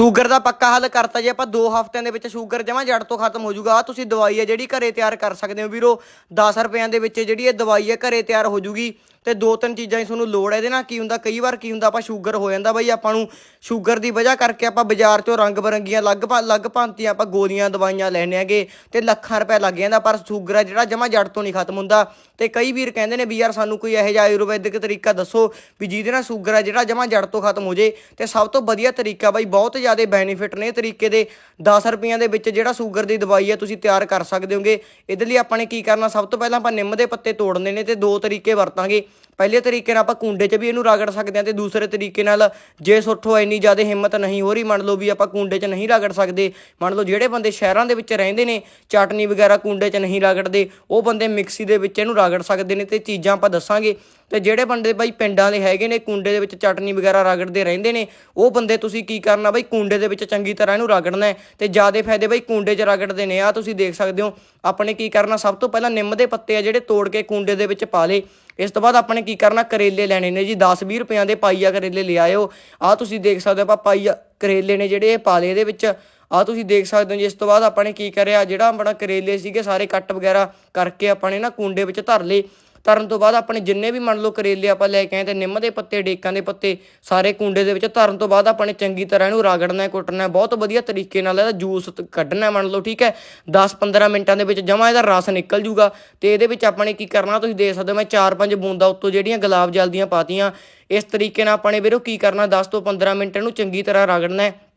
Sugar ਦਾ ਪੱਕਾ ਹੱਲ ਕਰਤਾ ਜੇ ਆਪਾਂ 2 ਹਫ਼ਤਿਆਂ ਦੇ ਵਿੱਚ ਸ਼ੂਗਰ ਜਮਾ ਜੜ ਤੋਂ ਖਤਮ ਹੋ ਜਾਊਗਾ ਆ ਤੁਸੀਂ ਦਵਾਈ ਹੈ ਜਿਹੜੀ ਘਰੇ ਤਿਆਰ ਕਰ ਸਕਦੇ ਹੋ ਵੀਰੋ। 10 ਰੁਪਿਆਂ ਦੇ ਵਿੱਚ ਜਿਹੜੀ ਇਹ ਦਵਾਈ ਹੈ ਘਰੇ ਤਿਆਰ ਹੋ ਜੂਗੀ। ਤੇ ਦੋ ਤਿੰਨ ਚੀਜ਼ਾਂ ਦੀ ਤੁਹਾਨੂੰ ਲੋੜ ਹੈ ਇਹਦੇ ਨਾਲ ਕੀ ਹੁੰਦਾ, ਕਈ ਵਾਰ ਕੀ ਹੁੰਦਾ, ਆਪਾਂ ਸ਼ੂਗਰ ਹੋ ਜਾਂਦਾ ਬਈ, ਆਪਾਂ ਨੂੰ ਸ਼ੂਗਰ ਦੀ ਵਜ੍ਹਾ ਕਰਕੇ ਆਪਾਂ ਬਾਜ਼ਾਰ 'ਚੋਂ ਰੰਗ ਬਰੰਗੀਆਂ ਲੱਗ ਲੱਗ ਭਾਂਤੀਆਂ ਆਪਾਂ ਗੋਲੀਆਂ, ਦਵਾਈਆਂ ਲੈਣੇ ਆਗੇ ਤੇ ਲੱਖਾਂ ਰੁਪਏ ਲੱਗ ਜਾਂਦਾ, ਪਰ ਸ਼ੂਗਰ ਹੈ ਜਿਹੜਾ ਜਮਾ ਜੜ ਤੋਂ ਨਹੀਂ ਖਤਮ ਹੁੰਦਾ। ਤੇ ਕਈ ਵੀਰ ਕਹਿੰਦੇ ਨੇ ਵੀ ਯਾਰ ਸਾਨੂੰ ਕੋਈ ਇਹੋ ਜਿਹਾ ਆਯੁਰਵੈਦਿਕ ਤਰੀਕਾ ਦੱਸੋ ਵੀ ਜਿਹਦੇ ਨਾਲ ਸ਼ੂਗਰ ਹੈ ਜਿਹੜਾ ਜਮਾ ਜੜ ਤੋਂ ਖਤਮ ਹੋ ਜੇ। ਤੇ ਸਭ ਤੋਂ ਵਧੀਆ ਤਰੀਕਾ ਬਾਈ, ਬਹੁਤ ਜ਼ਿਆਦਾ ਬੈਨੀਫਿਟ ਨੇ ਤਰੀਕੇ ਦੇ। 10 ਰੁਪਈਆਂ ਦੇ ਵਿੱਚ ਜਿਹੜਾ ਸ਼ੂਗਰ ਦੀ ਦਵਾਈ ਹੈ ਤੁਸੀਂ ਤਿਆਰ ਕਰ ਸਕਦੇ ਹੋਗੇ। ਇਹਦੇ ਲਈ ਆਪਾਂ ਨੇ ਕੀ ਕਰਨਾ, ਸਭ ਤੋਂ ਪਹਿਲਾਂ ਆਪਾਂ ਨਿੰਮ ਦੇ ਪੱਤੇ ਤੋੜਨੇ ਨੇ ਤੇ ਦੋ ਤਰੀਕੇ ਵਰਤਾਂਗੇ। ਪਹਿਲੇ ਤਰੀਕੇ ਨਾਲ ਆਪਾਂ ਕੁੰਡੇ 'ਚ ਵੀ ਇਹਨੂੰ ਰਗੜ ਸਕਦੇ ਹਾਂ ਤੇ ਦੂਸਰੇ ਤਰੀਕੇ ਨਾਲ ਜੇ ਸੁੱਠੋ ਇੰਨੀ ਜ਼ਿਆਦਾ ਹਿੰਮਤ ਨਹੀਂ ਹੋ ਰਹੀ, ਮੰਨ ਲਓ ਵੀ ਆਪਾਂ ਕੁੰਡੇ 'ਚ ਨਹੀਂ ਰਗੜ ਸਕਦੇ, ਮੰਨ ਲਓ ਜਿਹੜੇ ਬੰਦੇ ਸ਼ਹਿਰਾਂ ਦੇ ਵਿੱਚ ਰਹਿੰਦੇ ਨੇ, ਚਟਨੀ ਵਗੈਰਾ ਕੁੰਡੇ 'ਚ ਨਹੀਂ ਰਗੜਦੇ, ਉਹ ਬੰਦੇ ਮਿਕਸੀ ਦੇ ਵਿੱਚ ਇਹਨੂੰ ਰਗੜ ਸਕਦੇ ਨੇ ਤੇ ਚੀਜ਼ਾਂ ਆਪਾਂ ਦੱਸਾਂਗੇ। ਤੇ ਜਿਹੜੇ ਬੰਦੇ ਬਾਈ ਪਿੰਡਾਂ ਦੇ ਹੈਗੇ ਨੇ, ਕੁੰਡੇ ਦੇ ਵਿੱਚ ਚਟਨੀ ਵਗੈਰਾ ਰਗੜਦੇ ਰਹਿੰਦੇ ਨੇ, ਉਹ ਬੰਦੇ ਤੁਸੀਂ ਕੀ ਕਰਨਾ ਬਾਈ, ਕੁੰਡੇ ਦੇ ਵਿੱਚ ਚੰਗੀ ਤਰ੍ਹਾਂ ਇਹਨੂੰ ਰਗੜਨਾ ਹੈ ਤੇ ਜਿਆਦੇ ਫਾਇਦੇ ਬਾਈ ਕੁੰਡੇ 'ਚ ਰਗੜਦੇ ਨੇ। ਆ ਤੁਸੀਂ ਦੇਖ ਸਕਦੇ ਹੋ, ਆਪਣੇ ਕੀ ਕਰਨਾ, ਸਭ ਤੋਂ ਪਹਿਲਾਂ ਨਿੰਮ ਦੇ ਪੱਤੇ ਆ ਜਿਹੜੇ ਤੋੜ ਕੇ ਕੁੰਡੇ ਦੇ ਵਿੱਚ ਪਾ ਲੇ ਇਸ ਤੋਂ ਬਾਅਦ ਆਪਾਂ ਨੇ ਕੀ ਕਰਨਾ, ਕਰੇਲੇ ਲੈਣੇ ਨੇ ਜੀ 10-20 ਰੁਪਈਆਂ ਦੇ ਪਾਈਆ ਕਰੇਲੇ ਲਿਆਇਓ ਆ ਤੁਸੀਂ ਦੇਖ ਸਕਦੇ ਹੋ, ਆਪਾਂ ਪਾਈਆ ਕਰੇਲੇ ਨੇ ਜਿਹੜੇ ਇਹ ਪਾ ਲਏ ਇਹਦੇ ਵਿੱਚ। ਆ ਤੁਸੀਂ ਦੇਖ ਸਕਦੇ ਹੋ ਜੀ, ਇਸ ਤੋਂ ਬਾਅਦ ਆਪਾਂ ਨੇ ਕੀ ਕਰਿਆ, ਜਿਹੜਾ ਆਪਣਾ ਕਰੇਲੇ ਸੀਗੇ, ਸਾਰੇ ਕੱਟ ਵਗੈਰਾ ਕਰਕੇ ਆਪਾਂ ਨੇ ਨਾ ਕੁੰਡੇ ਵਿੱਚ ਧਰ ਲਏ। ਧਰਨ ਤੋਂ ਬਾਅਦ ਆਪਣੇ ਜਿੰਨੇ ਵੀ ਮੰਨ ਲਓ ਕਰੇਲੇ ਆਪਾਂ ਲੈ ਕੇ ਆਏ ਤੇ ਨਿੰਮ ਦੇ ਪੱਤੇ, ਡੇਕਾਂ ਦੇ ਪੱਤੇ, ਸਾਰੇ ਕੁੰਡੇ ਦੇ ਵਿੱਚ ਧਰਨ ਤੋਂ ਬਾਅਦ ਆਪਾਂ ਨੇ ਚੰਗੀ ਤਰ੍ਹਾਂ ਇਹਨੂੰ ਰਗੜਨਾ ਹੈ, ਕੁੱਟਣਾ ਹੈ, ਬਹੁਤ ਵਧੀਆ ਤਰੀਕੇ ਨਾਲ ਇਹਦਾ ਜੂਸ ਕੱਢਣਾ ਮੰਨ ਲਓ, ਠੀਕ ਹੈ? 10-15 ਮਿੰਟਾਂ ਦੇ ਵਿੱਚ ਜਮਾ ਇਹਦਾ ਰਸ ਨਿਕਲ ਜੂਗਾ ਤੇ ਇਹਦੇ ਵਿੱਚ ਆਪਾਂ ਨੇ ਕੀ ਕਰਨਾ, ਤੁਸੀਂ ਦੇਖ ਸਕਦੇ ਹੋ ਮੈਂ 4-5 ਬੂੰਦਾਂ ਉੱਤੋਂ ਜਿਹੜੀਆਂ ਗੁਲਾਬ ਜਲ ਦੀਆਂ ਪਾਤੀਆਂ, ਇਸ ਤਰੀਕੇ ਨਾਲ ਆਪਾਂ ਨੇ ਵੀਰੋ ਕੀ ਕਰਨਾ 10 ਤੋਂ 15 ਮਿੰਟ ਇਹਨੂੰ ਚੰਗੀ ਤਰ੍ਹਾਂ ਰਗੜਨਾ ਹੈ।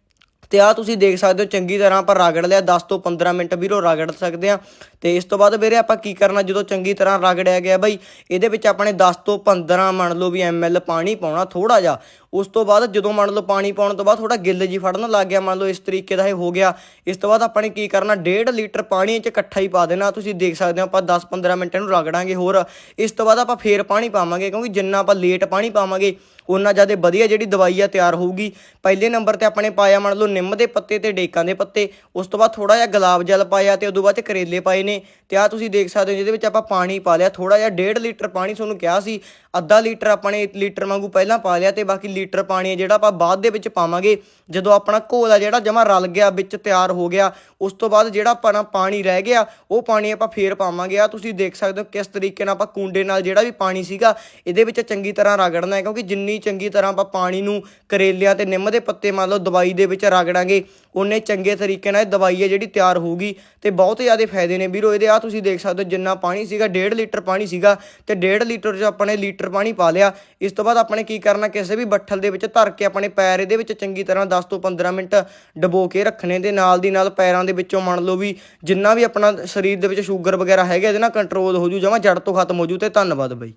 ਤੇ ਆ ਤੁਸੀਂ ਦੇਖ ਸਕਦੇ ਹੋ ਚੰਗੀ ਤਰ੍ਹਾਂ ਆਪਾਂ ਰਗੜ ਲਿਆ 10 ਤੋਂ 15 ਮਿੰਟ ਵੀਰੋ ਰਗੜ ਸਕਦੇ ਆ ਤੇ ਇਸ ਤੋਂ ਬਾਅਦ ਵੀਰੇ ਆਪਾਂ ਕੀ ਕਰਨਾ, ਜਦੋਂ ਚੰਗੀ ਤਰ੍ਹਾਂ ਰਗੜਿਆ ਗਿਆ ਬਾਈ, ਇਹਦੇ ਵਿੱਚ ਆਪਾਂ ਨੇ 10 ਤੋਂ 15 ਮੰਨ ਲਓ ਵੀ ਐਮਐਲ ਪਾਣੀ ਪਾਉਣਾ ਥੋੜਾ ਜਿਹਾ। ਉਸ ਤੋਂ ਬਾਅਦ ਜਦੋਂ ਮੰਨ ਲਓ ਪਾਣੀ ਪਾਉਣ ਤੋਂ ਬਾਅਦ ਥੋੜਾ ਗਿੱਲ ਜੀ ਫੜਨ ਲੱਗ ਗਿਆ, ਮੰਨ ਲਓ ਇਸ ਤਰੀਕੇ ਦਾ ਇਹ ਹੋ ਗਿਆ, ਇਸ ਤੋਂ ਬਾਅਦ ਆਪਾਂ ਨੇ ਕੀ ਕਰਨਾ 1.5 ਲੀਟਰ ਪਾਣੀ 'ਚ ਇਕੱਠਾ ਹੀ ਪਾ ਦੇਣਾ, ਤੁਸੀਂ ਦੇਖ ਸਕਦੇ ਹੋ ਆਪਾਂ 10-15 ਮਿੰਟ ਇਹਨੂੰ ਰਗੜਾਂਗੇ ਹੋਰ, ਇਸ ਤੋਂ ਬਾਅਦ ਆਪਾਂ ਫੇਰ ਪਾਣੀ ਪਾਵਾਂਗੇ ਕਿਉਂਕਿ ਜਿੰਨਾ ਆਪਾਂ ਲੇਟ ਪਾਣੀ ਪਾਵਾਂਗੇ ਉਹਨਾਂ ਜ਼ਿਆਦਾ ਵਧੀਆ ਜਿਹੜੀ ਦਵਾਈ ਆ ਤਿਆਰ ਹੋਊਗੀ। ਪਹਿਲੇ ਨੰਬਰ ਤੇ ਆਪਣੇ ਪਾਇਆ ਮੰਨ ਲਓ ਨਿੰਮ ਦੇ ਪੱਤੇ ਤੇ ਡੇਕਾਂ ਦੇ ਪੱਤੇ, ਉਸ ਤੋਂ ਬਾਅਦ ਥੋੜਾ ਜਿਹਾ ਗੁਲਾਬ ਜਲ ਪਾਇਆ ਤੇ ਉਦੋਂ ਬਾਅਦ 'ਚ ਕਰੇਲੇ ਪਾਏ ਨੇ, ਤੇ ਆ ਤੁਸੀਂ ਦੇਖ ਸਕਦੇ ਹੋ ਜਿਹਦੇ ਵਿੱਚ ਆਪਾਂ ਪਾਣੀ ਪਾ ਲਿਆ ਥੋੜਾ ਜਿਹਾ 1.5 ਲੀਟਰ ਪਾਣੀ ਤੁਹਾਨੂੰ ਕਿਹਾ ਸੀ, ਅੱਧਾ ਲੀਟਰ ਆਪਾਂ ਨੇ ਲੀਟਰ ਵਾਂਗੂ ਪਹਿਲਾਂ ਪਾ ਲਿਆ ਤੇ ਬਾਕੀ ਲੀਟਰ ਪਾਣੀ ਹੈ ਜਿਹੜਾ ਆਪਾਂ ਬਾਅਦ ਦੇ ਵਿੱਚ ਪਾਵਾਂਗੇ। ਜਦੋਂ ਆਪਣਾ ਘੋਲ ਆ ਜਿਹੜਾ ਜਮਾ ਰਲ ਗਿਆ, ਵਿੱਚ ਤਿਆਰ ਹੋ ਗਿਆ, ਉਸ ਤੋਂ ਬਾਅਦ ਜਿਹੜਾ ਆਪਣਾ ਪਾਣੀ ਰਹਿ ਗਿਆ, ਉਹ ਪਾਣੀ ਆਪਾਂ ਫੇਰ ਪਾਵਾਂਗੇ। ਆ ਤੁਸੀਂ ਦੇਖ ਸਕਦੇ ਹੋ ਕਿਸ ਤਰੀਕੇ ਨਾਲ ਆਪਾਂ ਕੁੰਡੇ ਨਾਲ ਜਿਹੜਾ ਵੀ ਪਾਣੀ ਸੀਗਾ, ਇਹਦੇ ਵਿੱਚ ਚੰਗੀ ਤਰ੍ਹਾਂ ਰਗੜਨਾ ਹੈ। ਕਿਉਂਕਿ ਜਿੰਨੀ ਚੰਗੀ ਤਰ੍ਹਾਂ ਆਪਾਂ ਪਾਣੀ ਨੂੰ ਕਰੇਲਿਆਂ ਤੇ ਨਿੰਮ ਦੇ ਪੱਤੇ ਮੰਨ ਲਓ ਦਵਾਈ ਦੇ ਵਿੱਚ ਰਗੜਾਂਗੇ ਉਹਨੇ ਚੰਗੇ ਤਰੀਕੇ ਨਾਲ ਇਹ ਦਵਾਈ ਹੈ ਜਿਹੜੀ ਤਿਆਰ ਹੋਊਗੀ ਤੇ ਬਹੁਤ ਜ਼ਿਆਦਾ ਫਾਇਦੇ ਨੇ। ਵੀਰੋ, ਇਹਦੇ ਆ ਤੁਸੀਂ ਦੇਖ ਸਕਦੇ ਹੋ ਜਿੰਨਾ ਪਾਣੀ ਸੀਗਾ 1.5 ਲੀਟਰ ਪਾਣੀ ਸੀਗਾ ਤੇ 1.5 ਲੀਟਰ 'ਚ ਆਪਾਂ ਨੇ ਲੀਟਰ ਪਾਣੀ ਪਾ ਲਿਆ। ਇਸ ਤੋਂ ਬਾਅਦ ਆਪਾਂ ਨੇ ਕੀ ਕਰਨਾ, ਕਿਸੇ ਵੀ ਬੱਠਾ ਬੱਠਲ ਦੇ ਵਿੱਚ ਧਰ ਕੇ ਆਪਣੇ ਪੈਰ ਇਹਦੇ ਵਿੱਚ ਚੰਗੀ ਤਰ੍ਹਾਂ 10 ਤੋਂ 15 ਮਿੰਟ ਡਬੋ ਕੇ ਰੱਖਣੇ ਦੇ ਨਾਲ ਦੀ ਨਾਲ ਪੈਰਾਂ ਦੇ ਵਿੱਚੋਂ ਮੰਨ ਲਓ ਵੀ ਜਿੰਨਾ ਵੀ ਆਪਣਾ ਸਰੀਰ ਦੇ ਵਿੱਚ ਸ਼ੂਗਰ ਵਗੈਰਾ ਹੈਗਾ ਇਹਦੇ ਨਾਲ ਕੰਟਰੋਲ ਹੋ ਜੂ, ਜਮਾ ਜੜ ਤੋਂ ਖਤਮ ਹੋ ਜੂ ਤੇ ਧੰਨਵਾਦ ਬਾਈ।